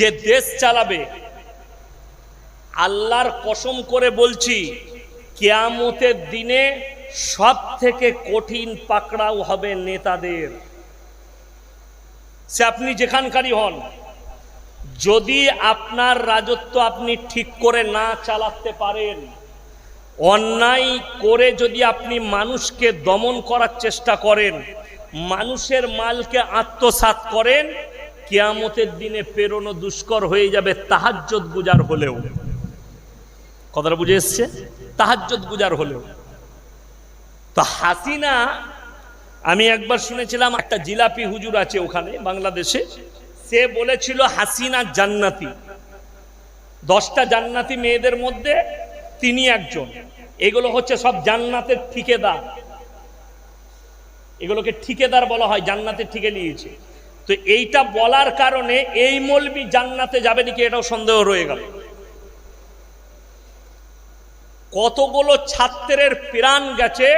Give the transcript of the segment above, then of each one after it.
যে দেশ চালাবে, আল্লাহর কসম করে বলছি, কেয়ামতের দিনে সব থেকে কঠিন পাকড়াও হবে নেতাদের। সে আপনি যেখানকারই হন, যদি আপনার রাজত্ব আপনি ঠিক করে না চালাতে পারেন, অন্যায় করে যদি আপনি মানুষকে দমন করার চেষ্টা করেন, মানুষের মালকে আত্মসাৎ করেন কেয়ামতের দিনে পেরোনো দুষ্কর হয়ে যাবে তাহাজ্জত গুজার হলেও। কথাটা বুঝে এসছে? তাহাজ্জত গুজার হলেও। তো হাসিনা, আমি একবার শুনেছিলাম, একটা জিলাপি হুজুর আছে ওখানে, বাংলাদেশে। সে বলেছিল, হাসিনা জান্নাতি। দশটা জান্নাতি মেয়েদের মধ্যে তিনি একজন। এগুলো হচ্ছে সব জান্নাতের ঠিকেদার। এগুলোকে ঠিকেদার বলা হয়, জান্নাতের ঠিকে নিয়েছে। তো এইটা বলার কারণে এই মলবি জান্নাতে যাবে নাকি এটাও সন্দেহ রয়ে গেল। কতগুলো ছাত্রের প্রাণ গেছে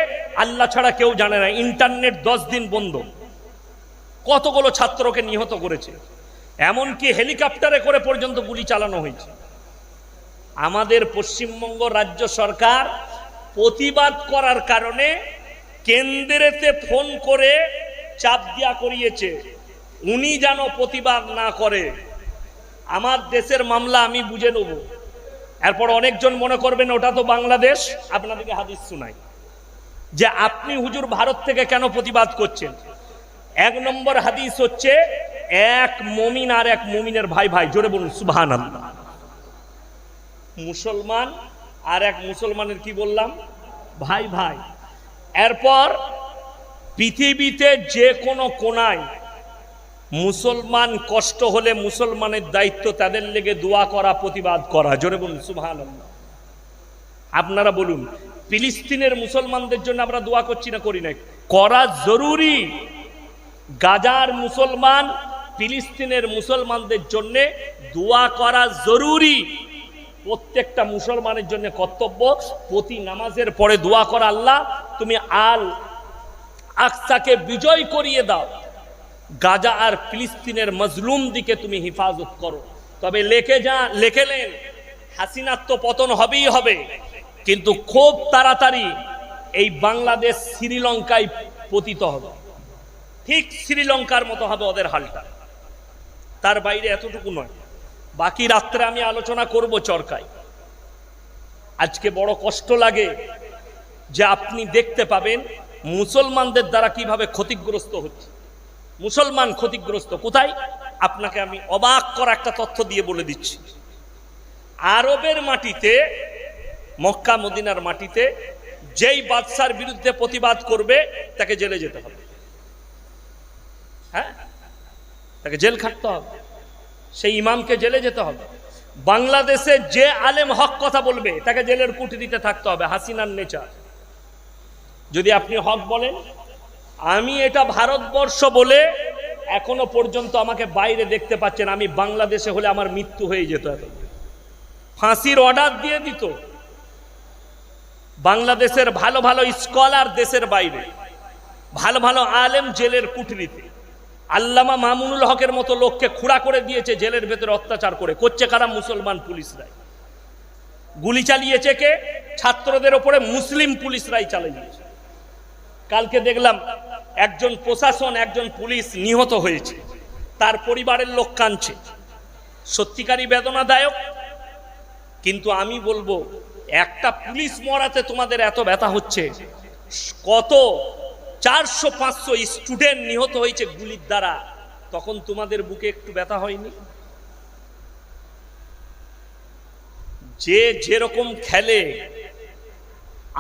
আল্লাহ ছাড়া কেউ জানে না, ইন্টারনেট দশ দিন বন্ধ। কতগুলো ছাত্রকে নিহত করেছে, এমনকি হেলিকপ্টারে করে পর্যন্ত গুলি চালানো হয়েছে। আমাদের পশ্চিমবঙ্গ রাজ্য সরকার প্রতিবাদ করার কারণে কেন্দ্রেতে ফোন করে চাপ দিয়া করিয়েছে। উনি যেন প্রতিবাদ না করে। আমার দেশের মামলা আমি বুঝে নেব। এরপর অনেকজন মনে করবেন ওটা তো বাংলাদেশ, আপনাদেরকে হাদিস শুনাই। যে আপনি হুজুর ভারত থেকে কেন প্রতিবাদ করছেন? এক নম্বর হাদিস হচ্ছে, এক মমিন আর এক মমিনের ভাই ভাই। জোরে বলুন আল্লাহ মুসলমান আর এক মুসলমানের কি বললাম? ভাই ভাই। এরপর পৃথিবীতে যে কোনো কোনায় মুসলমান কষ্ট হলে মুসলমানের দায়িত্ব তাদের লেগে দোয়া করা, প্রতিবাদ করা। জোরে বলুন সুভান আপনারা বলুন, ফিলিস্তিনের মুসলমানদের জন্য আমরা দোয়া করছি না করি না করা জরুরি। গাজার মুসলমান, ফিলিস্তিনের মুসলমানদের জন্য দোয়া করা জরুরি। প্রত্যেকটা মুসলমানের জন্য কর্তব্য, প্রতি নামাজের পরে দোয়া করা আল্লাহ। তুমি আল আকসাকে বিজয় করিয়ে দাও। গাজা আর ফিলিস্তিনের মজলুম দিকে তুমি হিফাজত করো। তবে লেখে যা লেখেলেন হাসিনার তো পতন হবেই হবে। কিন্তু খুব তাড়াতাড়ি এই বাংলাদেশ শ্রীলঙ্কায় পতিত হবে। ঠিক শ্রীলঙ্কার মতো হবে ওদের হালটা। তার বাইরে এতটুকু নয়। বাকি রাত্রে আমি আলোচনা করব চরকায়। আজকে বড় কষ্ট লাগে যে আপনি দেখতে পাবেন মুসলমানদের দ্বারা কীভাবে ক্ষতিগ্রস্ত হচ্ছে। মুসলমান ক্ষতিগ্রস্ত কোথায়? আপনাকে আমি অবাক করা একটা তথ্য দিয়ে বলে দিচ্ছি। আরবের মাটিতে, মক্কা, মদিনার মাটিতে যেই বাদশার বিরুদ্ধে প্রতিবাদ করবে, তাকে জেলে যেতে হবে। হ্যাঁ? তাকে জেল খাটতে হবে। সেই ইমামকে জেলে যেতে হবে। বাংলাদেশে যে আলেম হক কথা বলবে, তাকে জেলের কুটিতে থাকতে হবে, হাসিনার নেচার। যদি আপনি হক বলেন আমি এটা ভারতবর্ষ বলে এখনও পর্যন্ত আমাকে বাইরে দেখতে পাচ্ছেন। আমি বাংলাদেশে হলে আমার মৃত্যু হয়ে যেত এখন। ফাঁসির অর্ডার দিয়ে দিত। বাংলাদেশের ভালো ভালো স্কলার দেশের বাইরে। ভালো ভালো আলেম জেলের কুঠরিতে আল্লামা মামুনুল হকের মতো লোককে খুঁড়া করে দিয়েছে জেলের ভেতরে অত্যাচার করে। করছে কারা মুসলমান পুলিশরাই? গুলি চালিয়েছে কে? ছাত্রদের ওপরে মুসলিম পুলিশরাই চালিয়েছে কালকে দেখলাম একজন প্রশাসন, একজন পুলিশ নিহত হয়েছে। তার পরিবারের লোক কাঁদছে। সত্যিকারই বেদনাদায়ক, কিন্তু আমি বলব, একটা পুলিশ মরাতে তোমাদের এত ব্যথা হচ্ছে। কত চারশো, পাঁচশো স্টুডেন্ট নিহত হয়েছে গুলির দ্বারা, তখন তোমাদের বুকে একটু ব্যথা হয়নি? যে যেরকম খেলে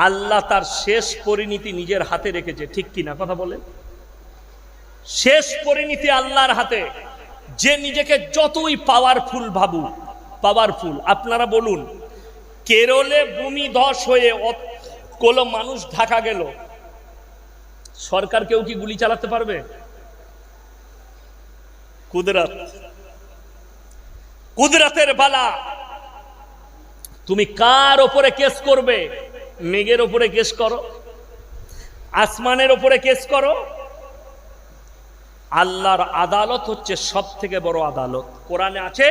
আল্লাহ তার শেষ পরিণতি নিজের হাতে রেখেছে, ঠিক কিনা কথা বলেন? শেষ পরিণতি আল্লাহর হাতে, যে নিজেকে যতই পাওয়ারফুল ভাবু পাওয়ারফুল আপনারা বলুন, কেরলে ভূমি ধস হয়ে কোনো মানুষ ঢাকা গেল, সরকার কেউ কি গুলি চালাতে পারবে? কুদরত, কুদরতের বালা, তুমি কার ওপরে কেস করবে? মেঘের ওপরে কেস করো, আসমানের ওপরে কেস করো। আল্লাহর আদালত হচ্ছে সব থেকে বড় আদালত। কোরআনে আছে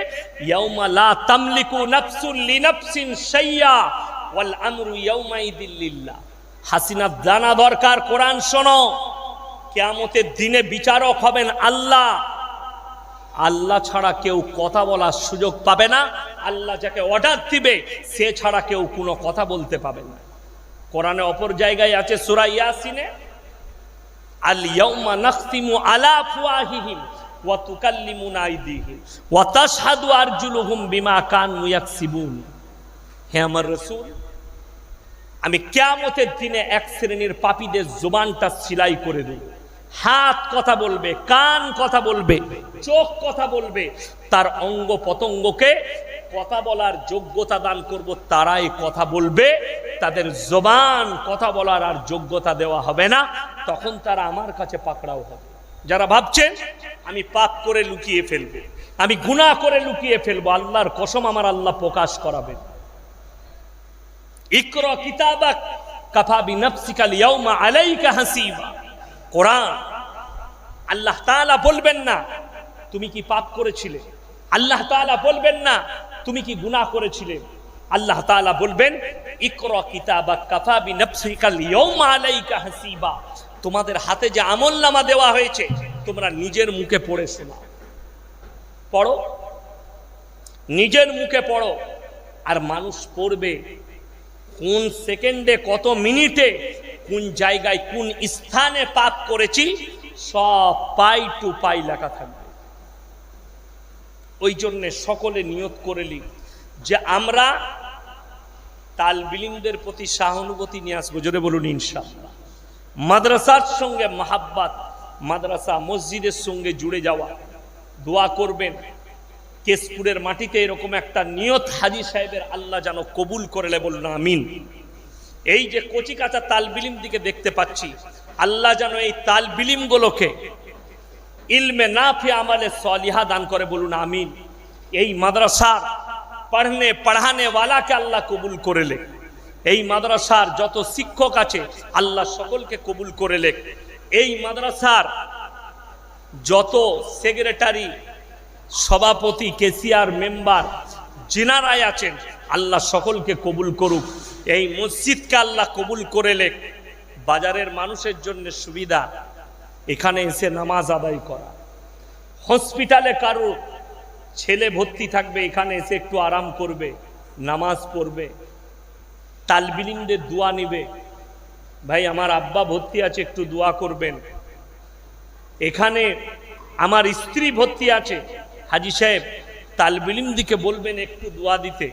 হাসিনা, জানা দরকার, কোরআন শোনো। কিয়ামতের দিনে বিচারক হবেন আল্লাহ। আল্লাহ ছাড়া কেউ কথা বলার সুযোগ পাবে না। আল্লাহ যাকে অর্ডার দিবে, সে ছাড়া কেউ কোনো কথা বলতে পাবে না। কোরআনে অপর জায়গায় আছে সুরা ইয়াসিনে, আল ইয়াউমা নাখতিমু আলা আফওয়াহিহিম ওয়া তুকাল্লিমুনা আইদিহিম ওয়া তাশহাদু আরজুলুহুম বিমা কানু ইয়াকসিবুন। হে আমার রাসূল, আমি কিয়ামতের দিনে এক শ্রেণির পাপীদের জোবানটা সিলাই করে দেব। হাত কথা বলবে, কান কথা বলবে, চোখ কথা বলবে, তার অঙ্গ পতঙ্গকে কথা বলার যোগ্যতা দান করব, তারাই কথা বলবে, তাদের জবান কথা বলার আর যোগ্যতা দেওয়া হবে না, তখন তারা আমার কাছে পাকড়াও হবে। যারা ভাবছেন, আমি পাপ করে লুকিয়ে ফেলব, আমি গুনাহ করে লুকিয়ে ফেলব, আল্লাহর কসম আমার আল্লাহ প্রকাশ করাবেন। ইকর কিতাবাক কাফা বিনাফসিকা লিয়াউমা আলাইকা হাসিবা। কোরআন। আল্লাহ তাআলা বলবেন না, তুমি কি পাপ করেছিলে? আল্লাহ তাআলা বলবেন না, তুমি কি গুনাহ করেছিলে? আল্লাহ তাআলা বলবেন, ইকরা হাসিবা। তোমাদের হাতে যে আমলনামা দেওয়া হয়েছে, তোমরা নিজের মুখে পড়ে শোনাও পড়ো। নিজের মুখে পড়ো। আর মানুষ পড়বে কোন সেকেন্ডে, কত মিনিটে কোন জায়গায় কোন স্থানে পাপ করেছি, সব পাই টু পাই লেখা থাকবে। ওই জন্যে সকলে নিয়ত করেলি যে আমরা তালবিলিমদের প্রতি সহানুভূতি নিয়ে আসব। জোরে বলুন, ইনশাআল্লাহ। মাদ্রাসার সঙ্গে মাহাব্বাত, মাদ্রাসা মসজিদের সঙ্গে জুড়ে যাওয়া, দোয়া করবেন। কেশপুরের মাটিতে এরকম একটা নিয়ত হাজি সাহেবের আল্লাহ যেন কবুল করলে বলুন, আমিন। এই যে কচি কাঁচা তালবিলিম দিকে দেখতে পাচ্ছি, আল্লাহ যেন এই তালবিলিমগুলোকে ইলমে নাফি আমালে সলিহা দান করে বলুন, আমিন। এই মাদ্রাসার পড়নে, পড়ানে ওয়ালাকে আল্লাহ কবুল করে লে এই মাদ্রাসার যত শিক্ষক আছে, আল্লাহ সকলকে কবুল করে লে এই মাদ্রাসার যত সেক্রেটারি, সভাপতি কেসিয়ার মেম্বার যিনারাই আছেন, আল্লাহ সকলকে কবুল করুক। এই মসজিদকে আল্লাহ কবুল করে লেখ বাজারের মানুষের জন্য সুবিধা। এখানে এসে নামাজ আদায় করা। হসপিটালে কারও ছেলে ভর্তি থাকবে, এখানে এসে একটু আরাম করবে, নামাজ পড়বে, তালবিলিমদের দোয়া নিবে। ভাই, আমার আব্বা ভর্তি আছে, একটু দোয়া করবেন। এখানে আমার স্ত্রী ভর্তি আছে। হাজি সাহেব, তালবিলিম দিকে বলবেন একটু দোয়া দিতে।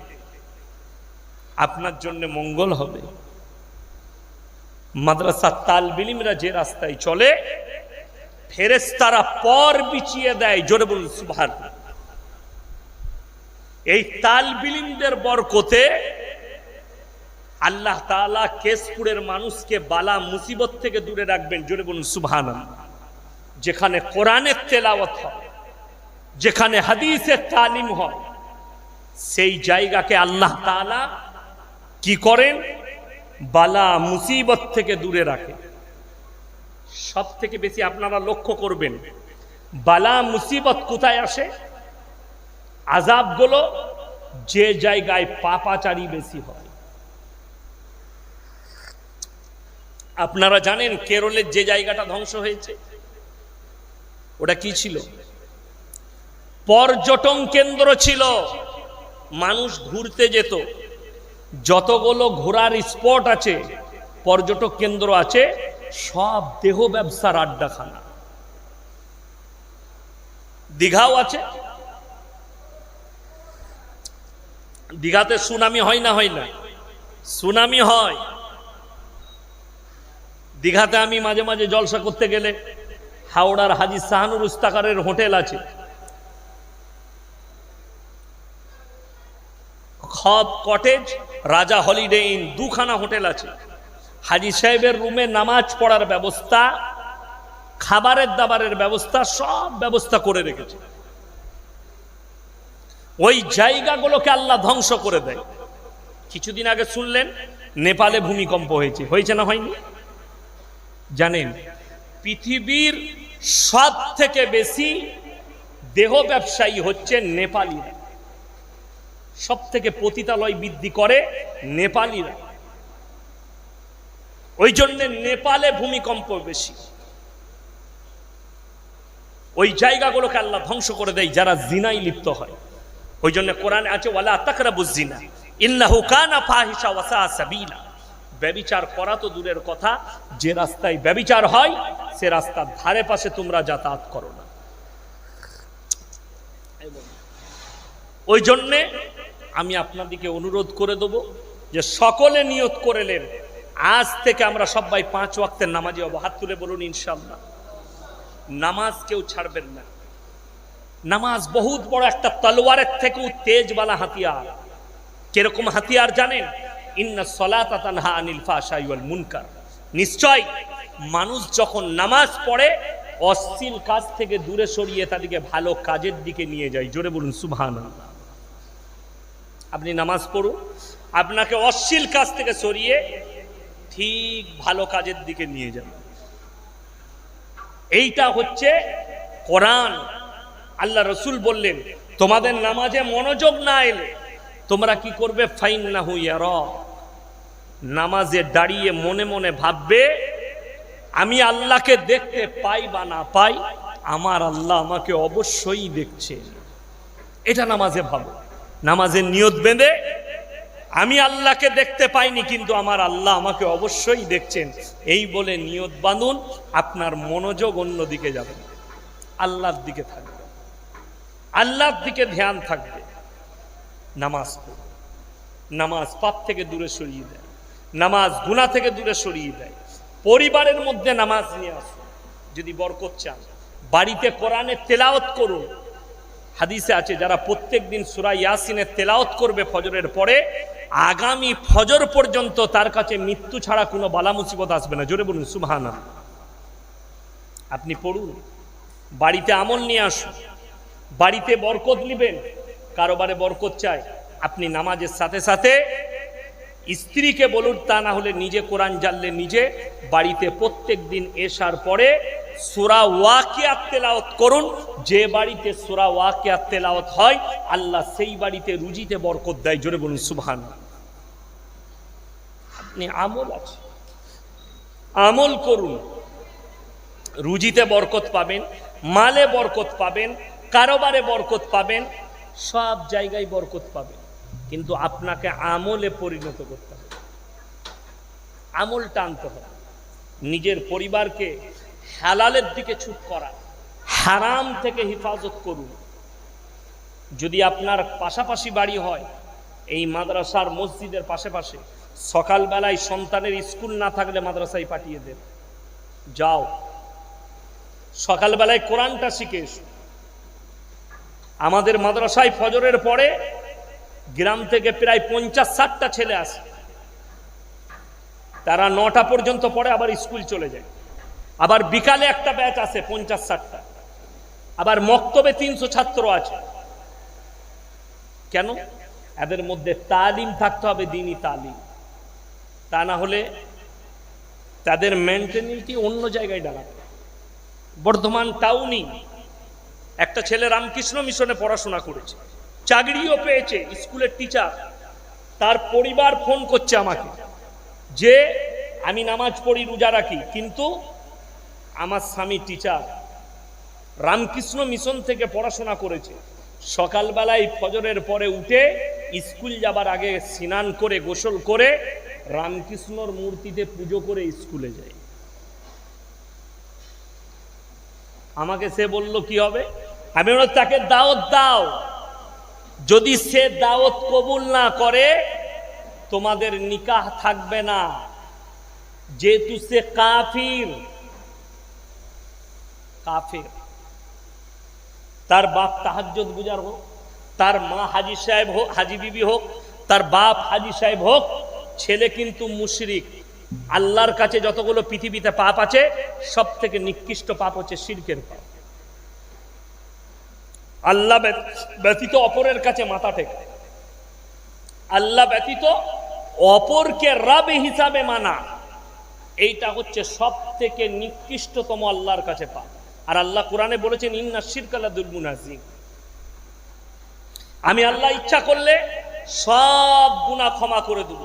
আপনার জন্য মঙ্গল হবে। মাদ্রাসা তালবিলিমরা যে রাস্তায় চলে ফেরেস্তারা পর বিছিয়ে দেয়, জোরে বলুন সুভার এই তালবিলিমদের বরকতে আল্লাহ তাআলা কেশপুরের মানুষকে বালা মুসিবত থেকে দূরে রাখবেন, জোরে বলুন, সুবহানাল্লাহ। যেখানে কোরআনের তেলাওয়াত হয়, যেখানে হাদিসের তালিম হয়, সেই জায়গাকে আল্লাহ তাআলা কি করেন? বালা মুসিবত থেকে দূরে রাখে। সব থেকে বেশি আপনারা লক্ষ্য করবেন, বালা মুসিবত কোথায় আসে? আজাবগুলো যে জায়গায় পাপাচারী বেশি হয়। আপনারা জানেন কেরলের যে জায়গাটা ধ্বংস হয়েছে? ওটা কি ছিল? পর্যটন কেন্দ্র ছিল। মানুষ ঘুরতে যেত। যতগুলো ঘোরার স্পট আছে, পর্যটক কেন্দ্র আছে, সব দেহ ব্যবসার আড্ডাখানা। দীঘাও আছে। দীঘাতে সুনামি হয় না হয় না? সুনামি হয়। দীঘাতে আমি মাঝে মাঝে জলসা করতে গেলে হাওড়ার হাজি শাহানুর উস্তাকারের হোটেল আছে। খব কটেজ রাজা হলিডে ইন দুখানা হোটেল আছে। হাজি সাহেবের রুমে নামাজ পড়ার ব্যবস্থা, খাবারের দাবারের ব্যবস্থা, সব ব্যবস্থা করে রেখেছে। ওই জায়গাগুলোকে আল্লাহ ধ্বংস করে দেয়। কিছুদিন আগে শুনলেন, নেপালে ভূমিকম্প হয়েছে। হয়েছে না হয়নি? জানেন, পৃথিবীর সব থেকে বেশি দেহ ব্যবসায়ী হচ্ছে নেপালিরা। সব থেকে পতিতালয় বৃদ্ধি করে নেপালিরা। ওই জন্য নেপালে ভূমিকম্প বেশি। ওই জায়গাগুলোকে আল্লাহ ধ্বংস করে দেয় যারা জিনাই লিপ্ত হয়। ওই জন্য কোরআনে আছে, ওয়ালা তাকরাবুজ জিনা, ইন্নাহু কানা ফাহিশা ওয়া সাআ সাবিলা। ব্যবিচার করা তো দূরের কথা, যে রাস্তায় ব্যবিচার হয়, সে রাস্তার ধারে পাশে তোমরা যাতায়াত করো না। ওই জন্যে আমি আপনাদিকে অনুরোধ করে দেব যে সকলে নিয়ত করেলেন আজ থেকে আমরা সবাই পাঁচ ওয়াক্তের নামাজে হব হাত তুলে বলুন ইনশাল্লাহ নামাজ কেউ ছাড়বেন না। নামাজ বহুত বড় একটা তলোয়ারের থেকেও তেজওয়ালা হাতিয়ার। কীরকম হাতিয়ার জানেন? ইন্না সলাত তানহা আনিল ফাশাই ওয়াল মুনকার। নিশ্চয় মানুষ যখন নামাজ পড়ে, অশ্লীল কাজ থেকে দূরে সরিয়ে তাদেরকে ভালো কাজের দিকে নিয়ে যায়। জোরে বলুন, সুবহানাল্লাহ। আপনি নামাজ পড়ুন। আপনাকে অশ্লীল কাজ থেকে সরিয়ে ঠিক ভালো কাজের দিকে নিয়ে যাবে। এইটা হচ্ছে কোরআন। আল্লাহ রসুল বললেন, তোমাদের নামাজে মনোযোগ না এলে তোমরা কি করবে? ফাইন না হুইয়ার নামাজে দাঁড়িয়ে মনে মনে ভাববে, আমি আল্লাহকে দেখতে পাই বা না পাই, আমার আল্লাহ আমাকে অবশ্যই দেখছে। এটা নামাজে ভাবো। নামাজের নিয়ত বেঁধে, আমি আল্লাহকে দেখতে পাইনি, কিন্তু আমার আল্লাহ আমাকে অবশ্যই দেখছেন। এই বলে নিয়ত বাঁধুন, আপনার মনোযোগ অন্যদিকে যাবে। আল্লাহর দিকে থাকবে। আল্লাহর দিকে ধ্যান থাকবে। নামাজ। নামাজ পাপ থেকে দূরে সরিয়ে দেয় নামাজ গুণা থেকে দূরে সরিয়ে দেয় পরিবারের মধ্যে নামাজ নিয়ে আসুন। যদি বরকত চান। বাড়িতে কোরআনে তেলাওত করুন। হাদিসে আছে, যারা প্রত্যেক দিন সুরা ইয়াসিনের তেলাওত করবে ফজরের পরে, আগামী ফজর পর্যন্ত তার কাছে মৃত্যু ছাড়া কোনো বালা মুসিবত আসবে না। জোরে বলুন সুবহানা আপনি পড়ুন, বাড়িতে আমল নিয়ে আসুন, বাড়িতে বরকত নিবেন, কারোবারে বরকত চায় আপনি নামাজের সাথে সাথে স্ত্রীকে বলুন, তা না হলে নিজে কোরআন জানলে নিজে, বাড়িতে প্রত্যেক দিন এসার পরে সুরা ওয়াকিয়াত তেলাওত করুন। যে বাড়িতে সুরা ওয়াকিয়াত তেলাওত হয়, আল্লাহ সেই বাড়িতে রুজিতে বরকত দেয়। জোরে বলুন সুবহান আপনি আমল আছে। আমল করুন। রুজিতে বরকত পাবেন, মালে বরকত পাবেন, কারোবারে বরকত পাবেন, সব জায়গায় বরকত পাবেন। কিন্তু আপনাকে আমলে পরিণত করতে হবে। আমল টানতে হবে। নিজের পরিবারকে হালালের দিকে ছুট করা। হারাম থেকে হেফাজত করুন। যদি আপনার পাশাপাশি বাড়ি হয়, এই মাদ্রাসার মসজিদের পাশে সকালবেলায় সন্তানের স্কুল না থাকলে মাদ্রাসায় পাঠিয়ে দেন। যাও। সকালবেলায় কোরআনটা শিখে এসো। আমাদের মাদ্রাসায় ফজরের পরে গ্রাম থেকে প্রায় পঞ্চাশ ষাটটা ছেলে আসে। তারা নটা পর্যন্ত পরে আবার স্কুল চলে যায়। আবার বিকালে একটা ব্যাচ আছে, পঞ্চাশ ষাটটা। আবার মক্তবে তিনশো ছাত্র আছে। কেন? এদের মধ্যে তালিম থাকতে হবে, দিনই তালিম। তা না হলে তাদের মেন্টালিটি অন্য জায়গায় দাঁড়াবে। বর্ধমান টাউনই একটা ছেলে রামকৃষ্ণ মিশনে পড়াশোনা করেছে। চাকরিও পেয়েছে, স্কুলের টিচার তার পরিবার ফোন করছে আমাকে যে, আমি নামাজ পড়ি, রোজা রাখি। কিন্তু আমার স্বামী টিচার রামকৃষ্ণ মিশন থেকে পড়াশোনা করেছে। সকালবেলায় ফজরের পরে উঠে স্কুল যাবার আগে স্নান করে, গোসল করে রামকৃষ্ণর মূর্তিতে পুজো করে স্কুলে যায়। আমাকে সে বলল, কি হবে? আমি তাকে দাওয়াত দাও। যদি সে দাওয়াত কবুল না করে, তোমাদের নিকাহ থাকবে না। যেহেতু সে কাফির কাফির। তার বাপ তাহাজ্জুদ গুজার হোক, তার মা হাজি সাহেব হোক, হাজি বিবি হোক, তার বাপ হাজি সাহেব হোক, ছেলে কিন্তু মুশরিক। আল্লাহর কাছে যতগুলো পৃথিবীতে পাপ আছে সব থেকে নিকৃষ্ট পাপ হচ্ছে শিরকের পাপ। আল্লাহ ব্যতীত অপরের কাছে মাথা টেকা আল্লাহ ব্যতীত অপরকে রাব হিসাবে মানা। এইটা হচ্ছে সব থেকে নিকৃষ্টতম আল্লাহর কাছে পাপ। আর আল্লাহ কোরআনে বলেছেন, ইন্না শিরকালাদুল মুনাজিম আমি আল্লাহ ইচ্ছা করলে সব গুণা ক্ষমা করে দেব।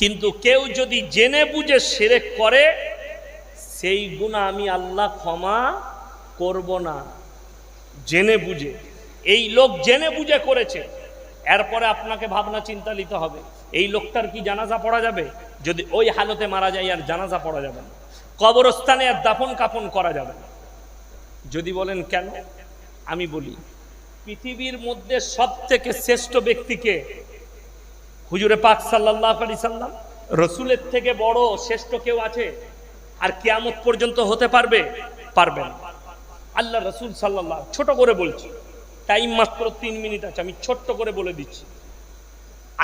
কিন্তু কেউ যদি জেনে বুঝে সেরেক করে, সেই গুণা আমি আল্লাহ ক্ষমা করব না। জেনে বুঝে। এই লোক জেনে বুঝে করেছে। এরপরে আপনাকে ভাবনা চিন্তা নিতে হবে, এই লোকটার কি জানাজা পড়া যাবে? যদি ওই হালতে মারা যায় আর জানাজা পড়া যাবে না। কবরস্থানে আর দাফন কাফন করা যাবে না। যদি বলেন কেন? আমি বলি, পৃথিবীর মধ্যে সব থেকে শ্রেষ্ঠ ব্যক্তিকে হুজুরে পাক সাল্লাহ আলি সাল্লাম, রসুলের থেকে বড় শ্রেষ্ঠ কেউ আছে? আর কেয়ামত পর্যন্ত হতে পারবে? পারবে না। আল্লাহ রসুল সাল্লাহ ছোট করে বলছি, টাইম মাত্র তিন মিনিট আছে, আমি ছোট্ট করে বলে দিচ্ছি।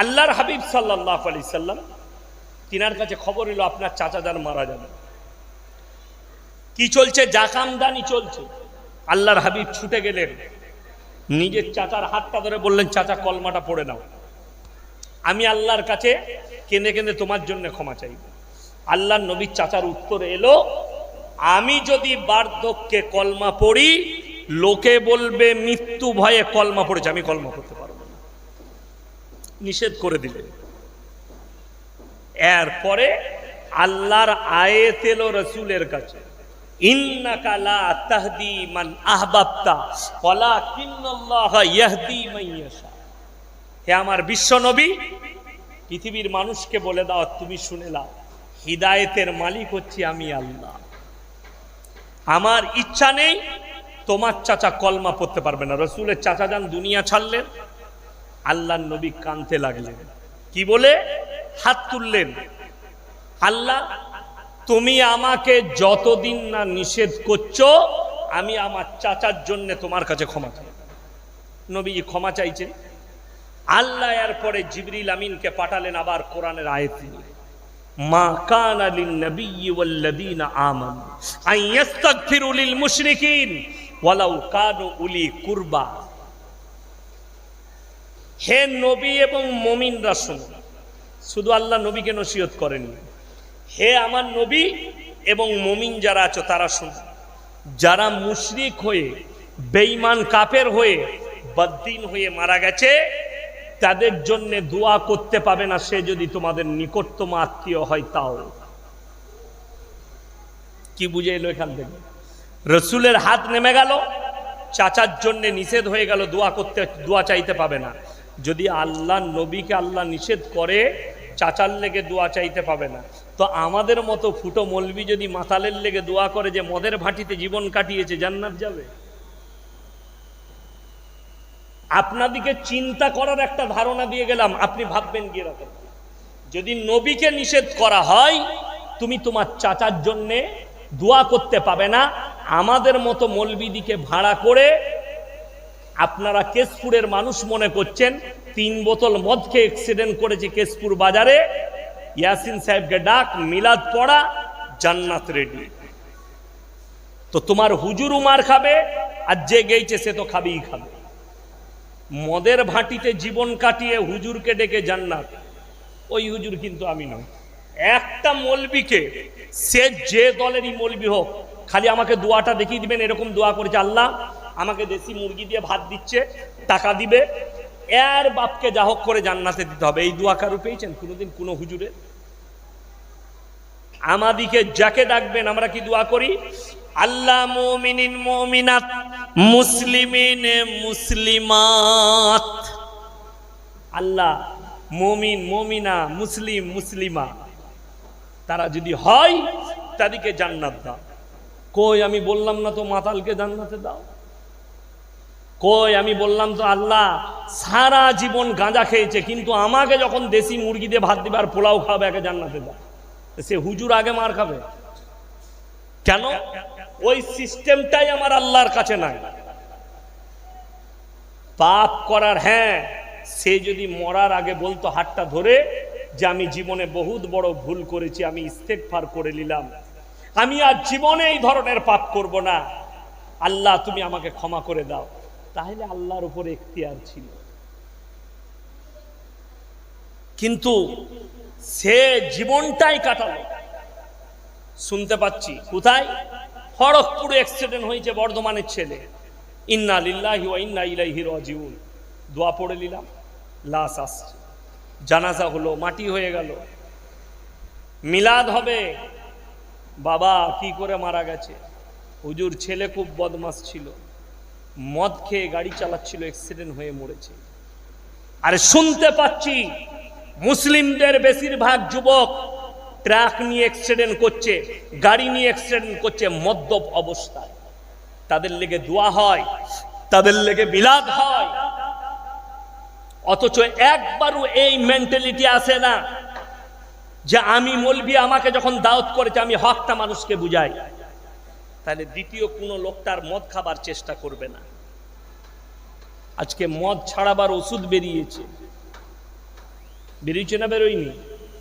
আল্লাহর হাবিব সাল্লাহ আলি সাল্লাম, তিনার কাছে খবর এলো, আপনার চাচা যান মারা যাবে। কি চলছে? জাকামদানি চলছে। আল্লাহর হাবিব ছুটে গেলেন। নিজের চাচার হাতটা ধরে বললেন, চাচা, কলমাটা পড়ে নাও। আমি আল্লাহর কাছে কেঁদে কেঁদে তোমার জন্য ক্ষমা চাইব আল্লাহর নবীর চাচার উত্তর এলো, আমি যদি বার্ধক্যে কলমা পড়ি, লোকে বলবে মৃত্যু ভয়ে কলমা পড়েছে, আমি কলমা পড়তে পারব না। নিষেধ করে দিলেন। এরপরে আল্লাহর আয়েত এলো রসুলের কাছে। হে আমার বিশ্ব নবী পৃথিবীর মানুষকে বলে দাও, তুমি শুনে নাও, হিদায়েতের মালিক হচ্ছি আমি আল্লাহ। আমার ইচ্ছা নেই, তোমার চাচা কলমা পড়তে পারবে না। রসুলের চাচা যান দুনিয়া ছাড়লেন, আল্লাহর নবী কানতে লাগলেন। কি বলে? হাত তুললেন। আল্লাহ তুমি আমাকে যতদিন না নিষেধ করছ, আমি আমার চাচার জন্য তোমার কাছে ক্ষমা চাই। নবী ক্ষমা চাইছেন। আল্লাহ এরপরে জিবরিল আমিনকে পাঠালেন আবার কোরআনের আয়াত নিয়ে। মা কানা লিন-নাবিয়্যি ওয়াল্লাযীনা আমানু আন ইস্তাগফিরু লিল মুশরিকিন ওয়ালাউ কানু উলি কুরবা। হে নবী এবং মুমিনরা শুনুন শুধু আল্লাহ নবীকে নসিহত করেননি হে আমার নবী এবং মমিন যারা আছো, তারা শুন। যারা মুশরিক হয়ে, বেঈমান কাপের হয়ে, বদ্দিন হয়ে মারা গেছে, তাদের জন্য দোয়া করতে পাবে না সে যদি তোমাদের নিকটতম আত্মীয় হয় তাও। কি বুঝে এলো এখান থেকে? রসুলের হাত নেমে গেল, চাচার জন্য নিষেধ হয়ে গেল, দোয়া করতে, দোয়া চাইতে পাবে না। যদি আল্লাহ নবীকে আল্লাহ নিষেধ করে, চাচার লেগে দোয়া চাইতে পাবে না। তো আমাদের মতো ফুটো মলবি যদি মাতালের লেগে দোয়া করে যে মদের ভাটিতে জীবন কাটিয়েছে, জান্নাত যাবে? আপনাদিকে চিন্তা করার একটা ধারণা দিয়ে গেলাম, আপনি ভাববেন কি রকম যদি নবীকে নিষেধ করা হয়, তুমি তোমার চাচার জন্যে দোয়া করতে পাবে না। আমাদের মতো মলবিদিকে ভাড়া করে আপনারা কেশপুরের মানুষ মনে করছেন, তিন বোতল মদ খেয়ে অ্যাক্সিডেন্ট করেছে কেশপুর বাজারে। ইয়াসিন সাহেবকে ডাক, মিলাদ পড়া, জান্নাত রেডি তো তোমার হুজুর উমার খাবে, আর যে গেইছে সে তো খাবেই খাবে। মদের ভাটিতে জীবন কাটিয়ে হুজুরকে ডেকে জান্নাত। ওই হুজুর কিন্তু আমি নই। একটা মলবিকে, সে যে দলেরই মলবি হোক, খালি আমাকে দোয়াটা দেখিয়ে দিবেন, এরকম দোয়া করেছে আল্লাহ। আমাকে দেশি মুরগি দিয়ে ভাত দিচ্ছে, টাকা দিবে এর বাপকে যা হোক করে জান্নাতে দিতে হবে। এই দোয়া কারু পেয়েছেন? কোনোদিন কোনো হুজুরে? আমাদিকে যাকে ডাকবেন, আমরা কি দোয়া করি? আল্লাহ মুমিনিন মুমিনাত, মুসলিমিন মুসলিমাত। আল্লাহ মুমিন, মুমিনা, মুসলিম, মুসলিমা। তারা যদি হয়, তাদেরকে জান্নাত দাও। কই, আমি বললাম না তো মাতালকে জান্নাতে দাও? কই, আমি বললাম তো আল্লাহ, সারা জীবন গাঁজা খেয়েছে, কিন্তু আমাকে যখন দেশি মুরগি দিয়ে ভাত দিবে আর পোলাও খাবে একে জান্নাতে দাও সে হুজুর আগে মার খাবে। কেন? ওই সিস্টেমটাই আমার আল্লাহর কাছে নাই। পাপ করার হ্যাঁ সে যদি মরার আগে বলতো হাতটা ধরে যে আমি জীবনে বহুত বড় ভুল করেছি, আমি ইস্তেকফার করে নিলাম। আমি আর জীবনে এই ধরনের পাপ করব না। আল্লাহ, তুমি আমাকে ক্ষমা করে দাও। তাহলে আল্লাহর উপরে এখতিয়ার ছিল। কিন্তু সে জীবনটাই কাটালো। শুনতে পাচ্ছি, কোথায়? খড়গপুরে অ্যাক্সিডেন্ট হয়েছে বর্ধমানের ছেলে। ইন্না লিল্লাহি ওয়া ইন্না ইলাইহি রাজিউন। দোয়া পড়ে নিলাম, লাশ আসছে। জানাজা হলো, মাটি হয়ে গেল। মিলাদ হবে। বাবা কি করে মারা গেছে? হুজুর, ছেলে খুব বদমাস ছিল। মদ খেয়ে গাড়ি চালাচ্ছিল অ্যাক্সিডেন্ট হয়ে মরেছে। আরে শুনতে পাচ্ছি, মুসলিমদের বেশিরভাগ যুবক ট্রাক নিয়ে অ্যাক্সিডেন্ট করছে, গাড়ি নিয়ে অ্যাক্সিডেন্ট করছে, মদ্যপ অবস্থায়। তাদের লেগে দোয়া হয়, তাদের লেগে বিলাদ হয়। অথচ একবারও এই মেন্টালিটি আসে না যে আমি মলবি আমাকে যখন দাওয়াত করেছে, আমি হকটা মানুষকে বুঝাই। তাহলে দ্বিতীয় কোনো লোকটার মদ খাবার চেষ্টা করবে না। আজকে মদ ছাড়াবার ওষুধ বেরিয়েছে। বেরিয়েছে না বেরোয়নি?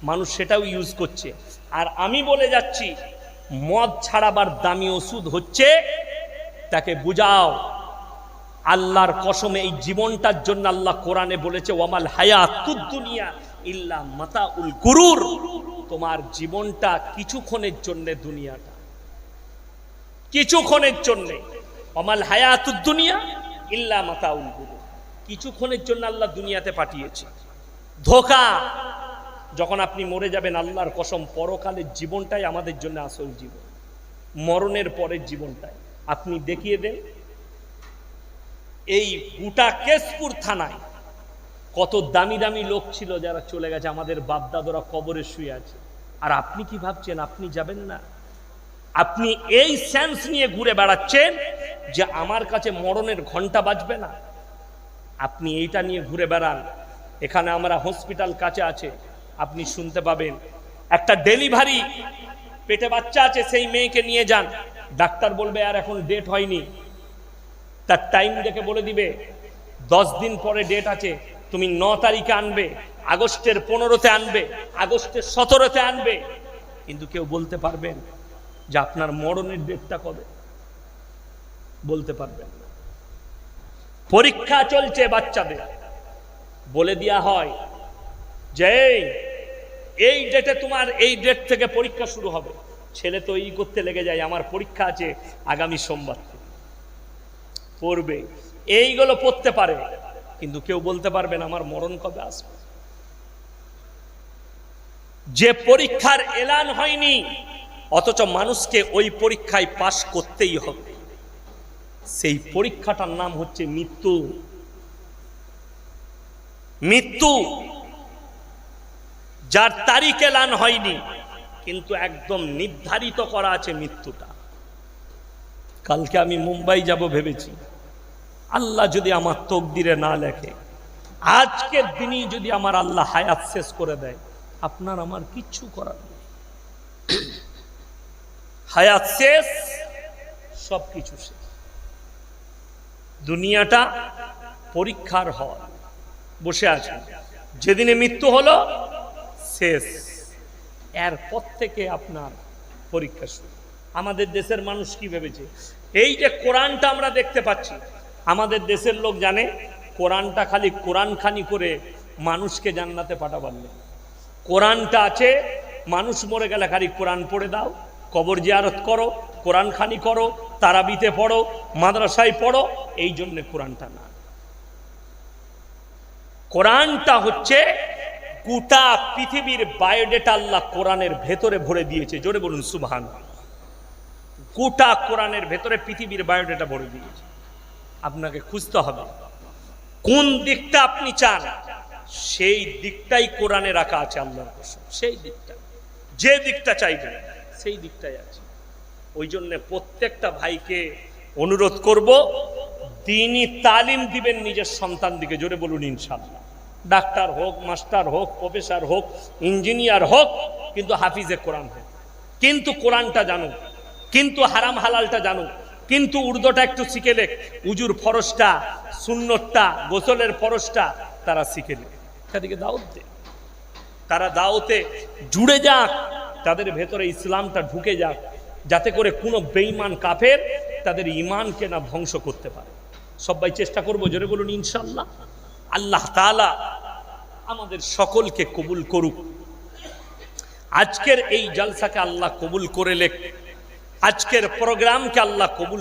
মানুষ সেটাও ইউজ করছে। আর আমি বলে যাচ্ছি, মদ ছাড়াবার দামি ওষুধ হচ্ছে, তাকে বুঝাও। আল্লাহর কসমে এই জীবনটার জন্য আল্লাহ কোরআনে বলেছে, ওয়ামাল হায়াতুদ দুনিয়া ইল্লা মাতা উল গুরুর। তোমার জীবনটা কিছুক্ষণের জন্য দুনিয়াটা। কিছুক্ষণের জন্যে। অমাল হায়াতুদ দুনিয়া ইল্লা মাতা উল গুরুর কিছুক্ষণের জন্য আল্লাহ দুনিয়াতে পাঠিয়েছে। ধোকা! যখন আপনি মরে যাবেন, আল্লাহর কসম, পরকালের জীবনটাই আমাদের জন্য আসল জীবন। মরণের পরের জীবনটাই। আপনি দেখিয়ে দেন, এই গোটা কেশপুর থানায় কত দামি দামি লোক ছিল যারা চলে গেছে। আমাদের বাপদাদরা কবরে শুয়ে আছে। আর আপনি কি ভাবছেন? আপনি যাবেন না? আপনি এই সেন্স নিয়ে ঘুরে বেড়াচ্ছেন যে আমার কাছে মরণের ঘণ্টা বাজবে না। আপনি এইটা নিয়ে ঘুরে বেড়ান। এখানে আমরা হসপিটাল কাছে আছে। আপনি শুনতে পাবেন। একটা ডেলিভারি পেটে বাচ্চা আছে, সেই মেয়েকে নিয়ে যান। ডাক্তার বলবে, আর এখন ডেট হয়নি। তার টাইম দেখে বলে দিবে, দশ দিন পরে ডেট আছে। তুমি ন তারিখে আনবে, আগস্টের পনেরোতে আনবে, আগস্টের সতেরোতে আনবে। কিন্তু কেউ বলতে পারবেন যে আপনার মরণের ডেটটা কবে? বলতে পারবেন পরীক্ষা চলছে বাচ্চাদের। বলে দেওয়া হয় যে এই, ডেটে তোমার এই ডেট থেকে পরীক্ষা শুরু হবে। ছেলে তো এই করতে লেগে যায় আমার পরীক্ষা আছে আগামী সোমবার পড়বে। এইগুলো পড়তে পারে কিন্তু কেউ বলতে পারবে না আমার মরণ কবে আসবে। যে পরীক্ষার এলান হয়নি অথচ মানুষকে ওই পরীক্ষায় পাশ করতেই হবে। সেই পরীক্ষাটার নাম হচ্ছে মৃত্যু। মৃত্যু। যার তারিখ এলান হয়নি, কিন্তু একদম নির্ধারিত করা আছে মৃত্যুটা। কালকে আমি মুম্বাই যাব ভেবেছি। আল্লাহ যদি আমার তকদিরে না লেখে, আজকের দিনই যদি আমার আল্লাহ হায়াত শেষ করে দেয়, আপনার আমার কিচ্ছু করার নেই। হায়াত শেষ সব কিছু শেষ। দুনিয়াটা পরীক্ষার হল। বসে আছেন। যেদিনে মৃত্যু হলো, শেষ। এরপর থেকে আপনার পরীক্ষা শুরু। আমাদের দেশের মানুষ কি ভেবেছে? এই যে কোরআনটা আমরা দেখতে পাচ্ছি, আমাদের দেশের লোক জানে, কোরআনটা খালি কোরআন খানি করে মানুষকে জান্নাতে পাঠাবার নেই। কোরআনটা আছে, মানুষ মরে গেলে খালি কোরআন পড়ে দাও কবর জিয়ারত করো কোরআন খানি করো, তারাবিতে পড়ো, মাদ্রাসায় পড়ো, এই জন্য কোরআনটা না। কোরআনটা হচ্ছে গোটা পৃথিবীর বায়োডেটা আল্লাহ কোরআনের ভেতরে ভরে দিয়েছে। জোরে বলুন সুবহান গোটা কোরআনের ভেতরে পৃথিবীর বায়োডেটা ভরে দিয়েছে। আপনাকে খুঁজতে হবে, কোন দিকটা আপনি চান? সেই দিকটাই কোরআনে রাখা আছে আল্লাহর সেই দিকটা। যে দিকটা চাইবেন। সেই দিকটাই আছে। ওই জন্য প্রত্যেকটা ভাইকে অনুরোধ করব তিনি তালিম দিবেন নিজের সন্তান দিকে। জোরে বলুন ইনশাল্লাহ ডাক্তার হোক, মাস্টার হোক, প্রফেসর হোক, ইঞ্জিনিয়ার হোক, কিন্তু হাফিজে কোরআন হোক। কিন্তু কোরআনটা জানো কিন্তু হারাম হালালটা জানো কিন্তু উর্দুটা একটু শিখে লেখ। উজুর ফরসটা সুন্নতটা, গোসলের ফরসটা তারা শিখে লেখ তাদেরকে দাওয়াত দে। তারা দাওতে জুড়ে যাক। তাদের ভেতরে ইসলামটা ঢুকে যাক, যাতে করে কোনো বেইমান কাফের তাদের ইমানকে না ধ্বংস করতে পারে। সবাই চেষ্টা করব, জোরে বলুন ইনশাল্লাহ আল্লাহ তালা আমাদের সকলকে কবুল করুক। আজকের এই জলসাকে আল্লাহ কবুল করে লেখ, আজকের প্রোগ্রামকে আল্লাহ কবুল